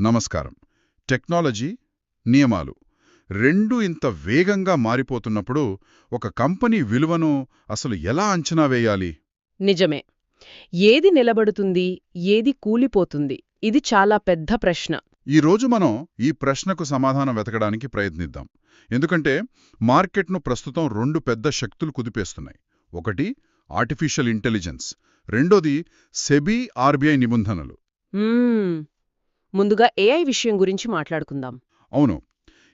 నమస్కారం. టెక్నాలజీ నియమాలు రెండు ఇంత వేగంగా మారిపోతున్నప్పుడు ఒక కంపెనీ విలువను అసలు ఎలా అంచనా వేయాలి? నిజమే. ఏది నిలబడుతుంది ఏది కూలిపోతుంది ఇది చాలా పెద్ద ప్రశ్న. ఈ రోజు మనం ఈ ప్రశ్నకు సమాధానం వెతకడానికి ప్రయత్నిద్దాం. ఎందుకంటే మార్కెట్ను ప్రస్తుతం రెండు పెద్ద శక్తులు కుదిపేస్తున్నాయి. ఒకటి ఆర్టిఫిషియల్ ఇంటెలిజెన్స్ రెండోది సెబీ ఆర్బీఐ నిబంధనలు. ముందుగా ఏఐ విషయం గురించి మాట్లాడుకుందాం. అవును.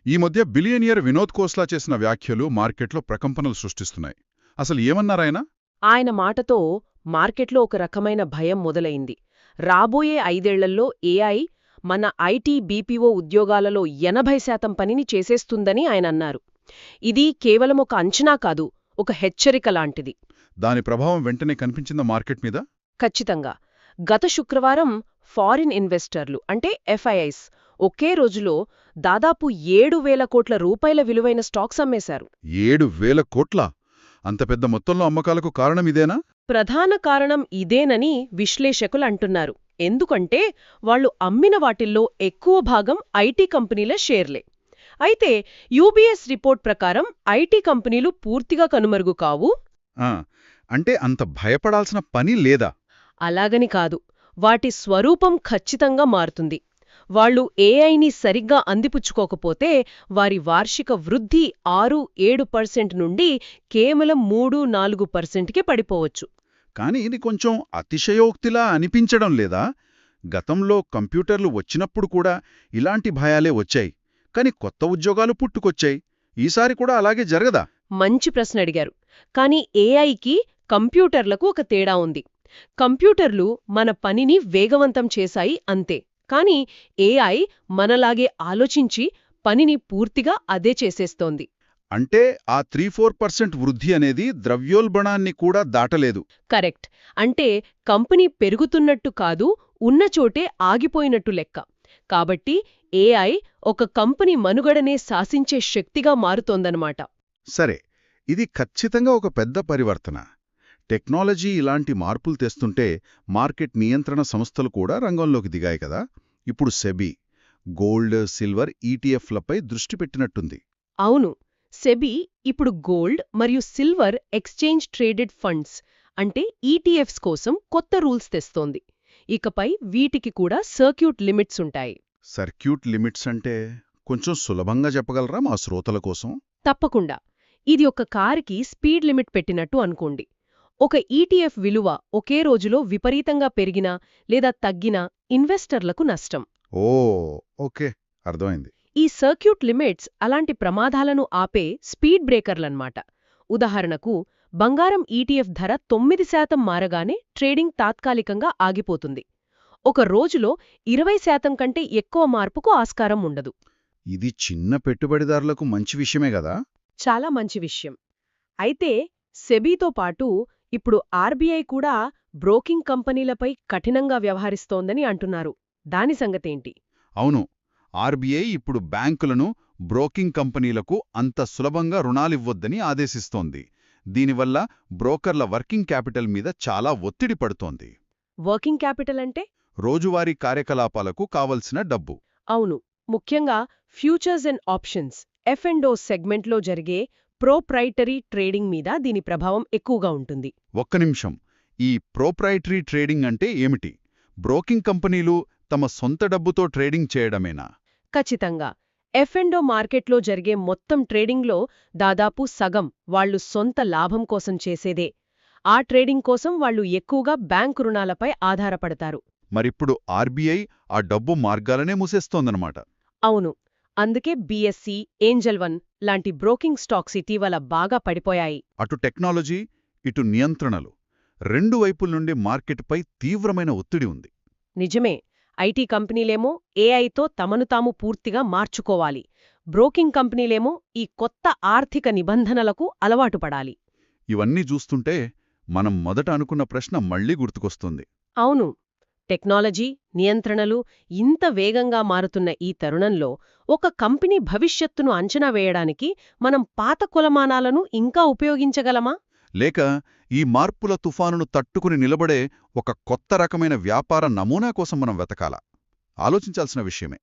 ఈ మధ్య బిలియనియర్ వినోద్ కోస్లా చేసిన వ్యాఖ్యలు మార్కెట్లో ప్రకంపనలు సృష్టిస్తున్నాయి. అసలు ఏమన్నారాయన ఆయన? మాటతో మార్కెట్లో ఒక రకమైన భయం మొదలైంది. రాబోయే ఐదేళ్ళలో ఏఐ మన ఐటీ బీపీఓ ఉద్యోగాలలో ఎనభై శాతం పనిని చేసేస్తుందని ఆయన అన్నారు. ఇది కేవలం ఒక అంచనా కాదు ఒక హెచ్చరిక లాంటిది. దాని ప్రభావం వెంటనే కనిపించిందా మార్కెట్ మీద? ఖచ్చితంగా. గత శుక్రవారం ఫారిన్ ఇన్వెస్టర్లు అంటే ఎఫ్ఐఐస్ ఒకే రోజులో దాదాపు ఏడు వేల కోట్ల రూపాయల విలువైన స్టాక్స్ అమ్మేశారు. ఏడు వేల కోట్ల? అంత పెద్ద మొత్తంలో అమ్మకాలకు కారణం ఇదేనా? ప్రధాన కారణం ఇదేనని విశ్లేషకులు అంటున్నారు. ఎందుకంటే వాళ్ళు అమ్మిన వాటిల్లో ఎక్కువ భాగం ఐటీ కంపెనీల షేర్లే. అయితే యూబీఎస్ రిపోర్ట్ ప్రకారం ఐటీ కంపెనీలు పూర్తిగా కనుమరుగు కావు? అంటే అంత భయపడాల్సిన పని లేదా? అలాగని కాదు. వాటి స్వరూపం ఖచ్చితంగా మారుతుంది. వాళ్ళు ఏఐని సరిగ్గా అందిపుచ్చుకోకపోతే వారి వార్షిక వృద్ధి ఆరు ఏడు పర్సెంట్ నుండి కేవలం మూడు నాలుగు పర్సెంట్కే పడిపోవచ్చు. కాని ఇది కొంచెం అతిశయోక్తిలా అనిపించడం లేదా? గతంలో కంప్యూటర్లు వచ్చినప్పుడు కూడా ఇలాంటి భయాలే వచ్చాయి. కాని కొత్త ఉద్యోగాలు పుట్టుకొచ్చాయి. ఈసారి కూడా అలాగే జరగదా? మంచి ప్రశ్న అడిగారు. కానీ ఏఐకి కంప్యూటర్లకు ఒక తేడా ఉంది. కంప్యూటర్లు మన పనిని వేగవంతం చేశాయి అంతే. కానీ ఏఐ మనలాగే ఆలోచించి పనిని పూర్తిగా అదే చేసేస్తోంది. అంటే ఆ త్రీ ఫోర్ పర్సెంట్ వృద్ధి అనేది ద్రవ్యోల్బణాన్ని కూడా దాటలేదు. కరెక్ట్. అంటే కంపెనీ పెరుగుతున్నట్టు కాదు ఉన్న చోటే ఆగిపోయినట్టు లెక్క. కాబట్టి ఏఐ ఒక కంపెనీ మనుగడనే శాసించే శక్తిగా మారుతోందన్నమాట. సరే ఇది ఖచ్చితంగా ఒక పెద్ద పరివర్తన. టెక్నాలజీ ఇలాంటి మార్పులు తెస్తుంటే మార్కెట్ నియంత్రణ సంస్థలు కూడా రంగంలోకి దిగాయి కదా. ఇప్పుడు సెబీ గోల్డ్ సిల్వర్ ఈటీఎఫ్లపై దృష్టి పెట్టినట్టుంది. అవును. సెబీ ఇప్పుడు గోల్డ్ మరియు సిల్వర్ ఎక్స్చేంజ్ ట్రేడెడ్ ఫండ్స్ అంటే ఈటీఎఫ్స్ కోసం కొత్త రూల్స్ తెస్తోంది. ఇకపై వీటికి కూడా సర్క్యూట్ లిమిట్స్ ఉంటాయి. సర్క్యూట్ లిమిట్స్ అంటే కొంచెం సులభంగా చెప్పగలరా మా శ్రోతల కోసం? తప్పకుండా. ఇది ఒక కారుకి స్పీడ్ లిమిట్ పెట్టినట్టు అనుకోండి. ఒక ఈటీఎఫ్ విలువ ఒకే రోజులో విపరీతంగా పెరిగినా లేదా తగ్గినా ఇన్వెస్టర్లకు నష్టం. ఓ ఓకే అర్థమైంది. ఈ సర్క్యూట్ లిమిట్స్ అలాంటి ప్రమాదాలను ఆపే స్పీడ్ బ్రేకర్లన్మాట ఉదాహరణకు బంగారం ఈటీఎఫ్ ధర తొమ్మిది శాతం మారగానే ట్రేడింగ్ తాత్కాలికంగా ఆగిపోతుంది. ఒక రోజులో ఇరవై శాతం కంటే ఎక్కువ మార్పుకు ఆస్కారం ఉండదు. ఇది చిన్న పెట్టుబడిదారులకు మంచి విషయమే కదా? చాలా మంచి విషయం. అయితే సెబీతో పాటు ఇప్పుడు ఆర్బీఐ కూడా బ్రోకింగ్ కంపెనీలపై కఠినంగా వ్యవహరిస్తోందని అంటున్నారు. దాని సంగతేంటి? అవును. ఆర్బీఐ ఇప్పుడు బ్యాంకులను బ్రోకింగ్ కంపెనీలకు అంత సులభంగా రుణాలివ్వొద్దని ఆదేశిస్తోంది. దీనివల్ల బ్రోకర్ల వర్కింగ్ క్యాపిటల్ మీద చాలా ఒత్తిడి పడుతోంది. వర్కింగ్ క్యాపిటల్ అంటే? రోజువారీ కార్యకలాపాలకు కావలసిన డబ్బు. అవును. ముఖ్యంగా futures and options F and O సెగ్మెంట్లో జరిగే ప్రోప్రైటరీ ట్రేడింగ్ మీద దీని ప్రభావం ఎక్కువగా ఉంటుంది. ఒక్క నిమిషం. ఈ ప్రోప్రైటరీ ట్రేడింగ్ అంటే ఏమిటి? బ్రోకింగ్ కంపెనీలు తమ సొంత డబ్బుతో ట్రేడింగ్ చేయడమేనా? ఖచ్చితంగా. ఎఫ్ అండ్ ఓ మార్కెట్లో జరిగే మొత్తం ట్రేడింగ్లో దాదాపు సగం వాళ్ళు సొంత లాభం కోసం చేసేదే. ఆ ట్రేడింగ్ కోసం వాళ్ళు ఎక్కువగా బ్యాంకు రుణాలపై ఆధారపడతారు. మరిప్పుడు ఆర్బీఐ ఆ డబ్బు మార్గాలనే మూసేస్తోందనమాట అవును. అందుకే బీఎస్సీ ఏంజల్ వన్ లాంటి బ్రోకింగ్ స్టాక్స్ ఇటీవల బాగా పడిపోయాయి. అటు టెక్నాలజీ ఇటు నియంత్రణలు రెండు వైపుల నుండి మార్కెట్పై తీవ్రమైన ఒత్తిడి ఉంది. నిజమే ఐటీ కంపెనీలేమో ఏఐతో తమను తాము పూర్తిగా మార్చుకోవాలి. బ్రోకింగ్ కంపెనీలేమో ఈ కొత్త ఆర్థిక నిబంధనలకు అలవాటు పడాలి. ఇవన్నీ చూస్తుంటే మనం మొదట అనుకున్న ప్రశ్న మళ్ళీ గుర్తుకొస్తుంది. అవును టెక్నాలజీ నియంత్రణలు ఇంత వేగంగా మారుతున్న ఈ తరుణంలో ఒక కంపెనీ భవిష్యత్తును అంచనా వేయడానికి మనం పాత కొలమానాలను ఇంకా ఉపయోగించగలమా? లేక ఈ మార్పుల తుఫానును తట్టుకుని నిలబడే ఒక కొత్త రకమైన వ్యాపార నమూనా కోసం మనం వెతకాల? ఆలోచించాల్సిన విషయమే.